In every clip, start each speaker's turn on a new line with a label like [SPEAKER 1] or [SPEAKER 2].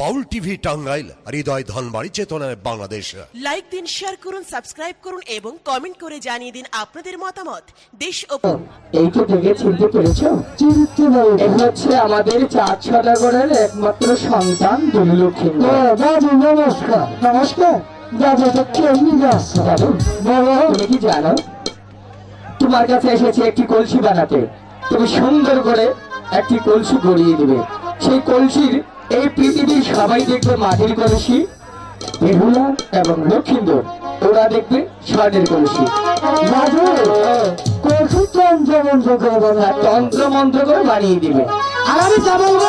[SPEAKER 1] বাউল TV Tangail হৃদয় ধনবাড়ি চেতনায় Bangladesh.
[SPEAKER 2] Like দিন share করুন সাবস্ক্রাইব করুন এবং কমেন্ট করে জানিয়ে দিন আপনাদের মতামত। দেশ ও
[SPEAKER 3] এইটা দেখে চিনতে পেরেছ?
[SPEAKER 4] চিনতে পারি
[SPEAKER 3] হচ্ছে আমাদের চার ছটাগড়ের একমাত্র সন্তান দুলুলক্ষ্মী
[SPEAKER 4] দাদু নমস্কার। নমস্কার। দাদু তো কেমনি যাচ্ছে
[SPEAKER 3] দাদু তুমি কি জানো তোমার কাছে এসেছে একটি কলসি বানাতে। তুমি সুন্দর করে একটি কলসি গড়িয়ে দিবে। সেই কলসির এই পৃথিবীর সবাই দেখবে মাটির কলসি বেহুলা এবং লক্ষিন্দর। ওরা দেখবে স্বর্ণের কলসি।
[SPEAKER 4] তন্ত্র মন্ত্র করে
[SPEAKER 3] বানিয়ে দিবে।
[SPEAKER 4] আর আমি যা বলব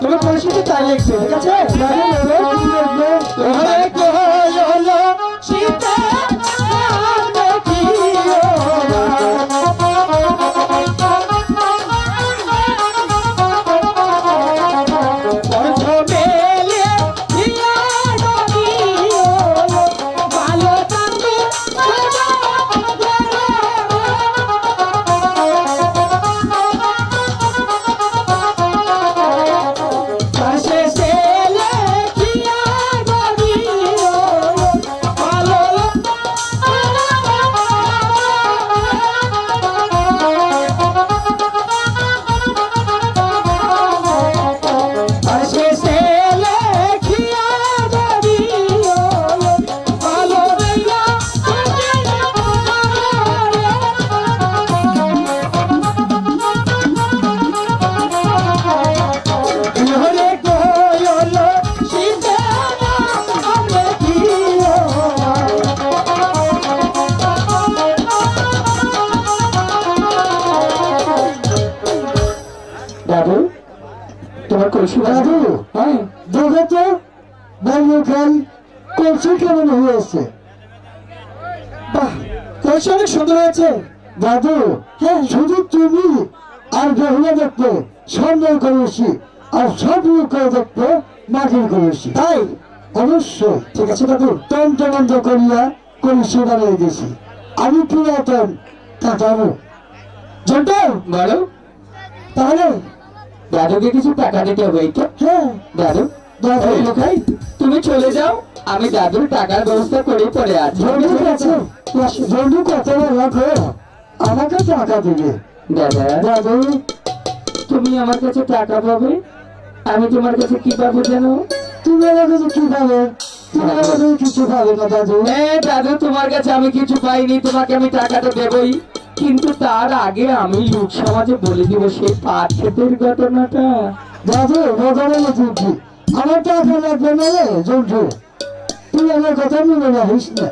[SPEAKER 3] তুমি কলসিতে তাই লিখবে ঠিক আছে?
[SPEAKER 4] দাদু
[SPEAKER 3] তোমার কলসি
[SPEAKER 4] দাদু
[SPEAKER 3] হ্যাঁ
[SPEAKER 4] দেখো তো খাই কলসি কেমন হয়েছে? বাহ কলসি অনেক সুন্দর হয়েছে। দাদু হ্যাঁ। শুধু তুমি আর বেহুলা দেখতে স্বর্ণের কলসি আর সব লোক করে দেখতে মাটির কলসি তাই? অবশ্যই। ঠিক আছে দাদু। তন্ত্র মন্ত্র করিয়া কলসি বানিয়ে দিয়েছি। আমি পুরাতন কাটাবো জন্টু?
[SPEAKER 3] বলো।
[SPEAKER 4] তাহলে
[SPEAKER 3] দাদুকে কিছু টাকা দিতে হবে তো?
[SPEAKER 4] হ্যাঁ।
[SPEAKER 3] দাদু? তুমি চলে যাও আমি দাদুর টাকার ব্যবস্থা করে পরে আছি?
[SPEAKER 4] জন্টু কত আমাকে টাকা দিবে।
[SPEAKER 3] দাদা?
[SPEAKER 4] দাদু?
[SPEAKER 3] তুমি আমার কাছে টাকা পাবে? আমি তোমার কাছে কি পাবো জানো?
[SPEAKER 4] তুমি আমার কাছে কি পাবে? কিছু পাবে না দাদু।
[SPEAKER 3] এ দাদু তোমার কাছে আমি কিছু পাইনি তোমাকে আমি টাকা তো দেবই। কিন্তু তার আগে আমি লোক সমাজে বলে দিব সেই পাট ক্ষেতের ঘটনাটা।
[SPEAKER 4] দাদু বদলে আমার লাগবে না রে তুই আমার কথা মনে রাখিস না।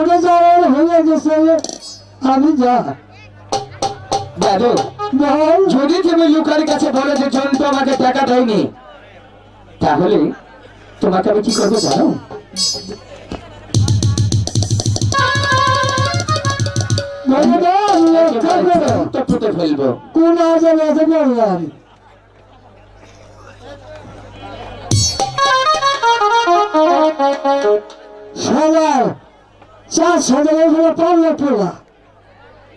[SPEAKER 4] ওটা যাওয়ার হয়ে গেছে আমি যা।
[SPEAKER 3] দাদু যদি তুমি লুকার কাছে বলে যে জন্তু আমাকে টাকা দেয়নি তাহলে তোমাকে আমি কি করব জানো? ফুটে ফেলব
[SPEAKER 4] কোন আজে বাজে বললাম সবার চার সাজানো ফেলে পাল্লা পোলা।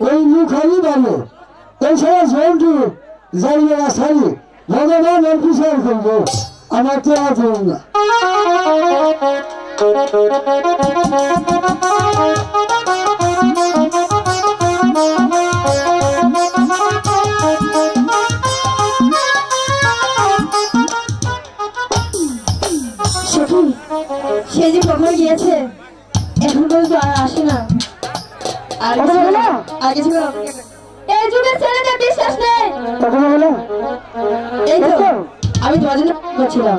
[SPEAKER 4] ওই মুখালি ভালো এই জন্টু যাইবে না সারি ভগবান এর বিচার করব। আমার তো
[SPEAKER 5] সে যে কখন গিয়েছে। এখন পর্যন্ত আর আসে না। আর
[SPEAKER 4] কথা বলো। না।
[SPEAKER 5] আগে ছিল এই যুগের ছেলেদের বিশ্বাস নেই। এই তো আমি তোমার জন্য করছিলাম।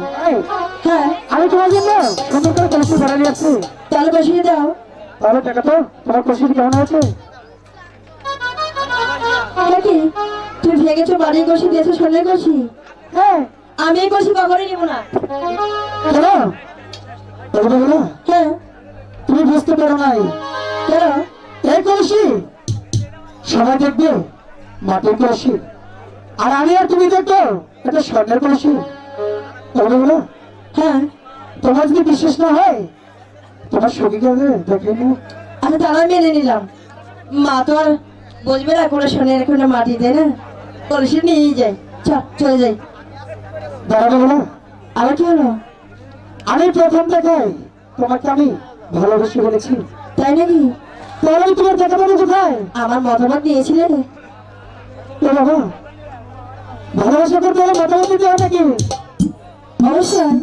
[SPEAKER 5] হ্যাঁ।
[SPEAKER 4] আমি তোমার জন্য সুন্দর করে কলসি বাড়ালি আছি
[SPEAKER 5] তাহলে বসিয়ে দাও।
[SPEAKER 4] তাহলে টাকা তো। তোমার কলসি কেমন হয়েছে?
[SPEAKER 5] এটা কি? তুমি ভেঙেছো বাড়ির কষি দিয়েছ স্বর্ণের কষি
[SPEAKER 4] হ্যাঁ।
[SPEAKER 5] আমি এই কষি কখনই নিব না।
[SPEAKER 4] কেন বলো
[SPEAKER 5] হ্যাঁ
[SPEAKER 4] তুমি বুঝতে পারো নাই।
[SPEAKER 5] কেন?
[SPEAKER 4] এই কলসি। সবাই দেখবে মাটির কলসি। আর আমি আর তুমি দেখো এটা স্বর্ণের কলসি। কথা বলো
[SPEAKER 5] হ্যাঁ
[SPEAKER 4] তোমার যদি বিশ্বাস না হয় তোমার সখীকে দেখে নিও।
[SPEAKER 5] আমি তারা মেনে নিলাম। মা তো আর বুঝবে না কোনো সোনের কোনো মাটি তাই না। কলসি নিয়েই যাই চ চলে যাই।
[SPEAKER 4] দাঁড়াবে বলো।
[SPEAKER 5] আবার কি হলো?
[SPEAKER 6] আমি প্রথম দেখাই। তোমাকে আমি ভালোবেসে বলেছি।
[SPEAKER 5] তাই নাকি?
[SPEAKER 6] তাহলে তোমার দেখা পাবো কোথায়?
[SPEAKER 5] আমার মতামত দিয়েছিলে।
[SPEAKER 6] এ বাবা ভালোবাসা করতে হলে মতামত দিতে হবে নাকি?
[SPEAKER 5] অবশ্যই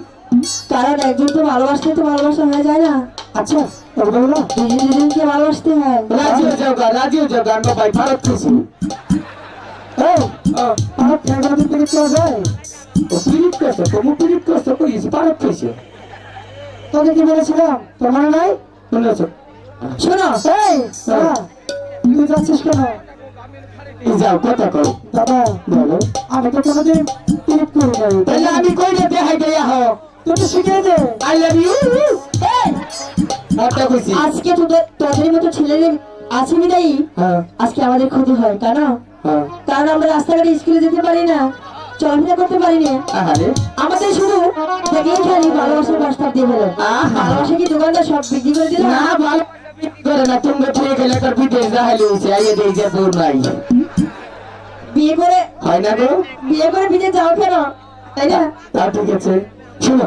[SPEAKER 5] কারণ একজন তো ভালোবাসতে তো ভালোবাসা হয়ে যায় না।
[SPEAKER 6] আচ্ছা তবে বলো
[SPEAKER 5] দুজন দুজনকে ভালোবাসতে হয়।
[SPEAKER 3] রাজিও জগা রাজিও জগা ভাই ভারত
[SPEAKER 6] থেকে যায়?
[SPEAKER 3] ও পিরিত করছ তুমি পিরিত করছ কইছি ভারত খুশি
[SPEAKER 6] তোকে কি বলেছিলাম? তোর মনে নাই?
[SPEAKER 3] শুনেছো
[SPEAKER 5] শোনো
[SPEAKER 6] এই তুই যাচ্ছিস কেন?
[SPEAKER 3] যাও কথা কও।
[SPEAKER 6] দাদা
[SPEAKER 3] বলো।
[SPEAKER 6] আমি তো কোনোদিন টিপ করি নাই।
[SPEAKER 3] তাহলে আমি কইলে দেখাই দেয়া হও
[SPEAKER 6] তুমি শিখিয়ে দে।
[SPEAKER 3] আই লাভ ইউ
[SPEAKER 5] এই, আজকে তোদের তোদের মতো ছেলেদের আছে বিদায়ী।
[SPEAKER 3] হ্যাঁ।
[SPEAKER 5] আজকে আমাদের ক্ষতি হয় কেন?
[SPEAKER 3] হ্যাঁ।
[SPEAKER 5] কারণ আমরা রাস্তাঘাটে স্কুলে যেতে পারি না। চলাফেরা করতে পারি না
[SPEAKER 3] আহারে
[SPEAKER 5] আমাদের শুধু দেখলেই খালি ভালোবাসার প্রস্তাব দিয়ে ফেলো। ভালোবাসা কি দোকানদার সব বিক্রি করে দিল?
[SPEAKER 3] না ভালো করে না তুমি ঠিক গেলে তোর বিদেশ হইছে আইয়ে যে দূর নাই।
[SPEAKER 5] বিয়ে করে
[SPEAKER 3] হয় না গো।
[SPEAKER 5] বিয়ে করে বিদেশ যাও কেন তাই না?
[SPEAKER 3] তা ঠিক আছে। শোনো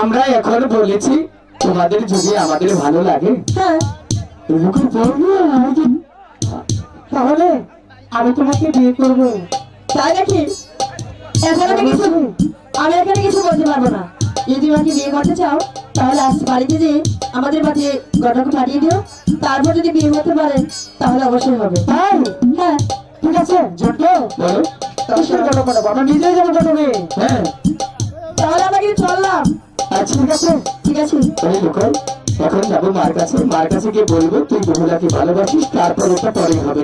[SPEAKER 3] আমরা এখন বলেছি তোমাদের যদি আমাদের ভালো লাগে
[SPEAKER 5] হ্যাঁ।
[SPEAKER 6] তাহলে আমি তোমাকে বিয়ে করব।
[SPEAKER 5] তাই নাকি? এখন আমি কিছু? আমি এখানে কিছু বলতে পারব না। যদি আমাকে বিয়ে করতে চাও তাহলে আজ বাড়িতে যে আমাদের বাড়িতে গটাকে পাঠিয়ে দিও তারপর যদি বিয়ে হতে পারে তাহলে অবশ্যই হবে।
[SPEAKER 6] তাই
[SPEAKER 5] হ্যাঁ
[SPEAKER 6] ঠিক আছে কিসের আমরা নিজেই যাব
[SPEAKER 3] হ্যাঁ।
[SPEAKER 5] তাহলে আমরা কিন্তু চললাম।
[SPEAKER 3] আচ্ছা
[SPEAKER 6] ঠিক আছে।
[SPEAKER 5] ঠিক আছে।
[SPEAKER 3] তাহলে লোকাল এখন যাব মার কাছে। মার কাছে গিয়ে বলব তুই বহুলাকে ভালোবাসিস তারপর ওটা পরে হবে।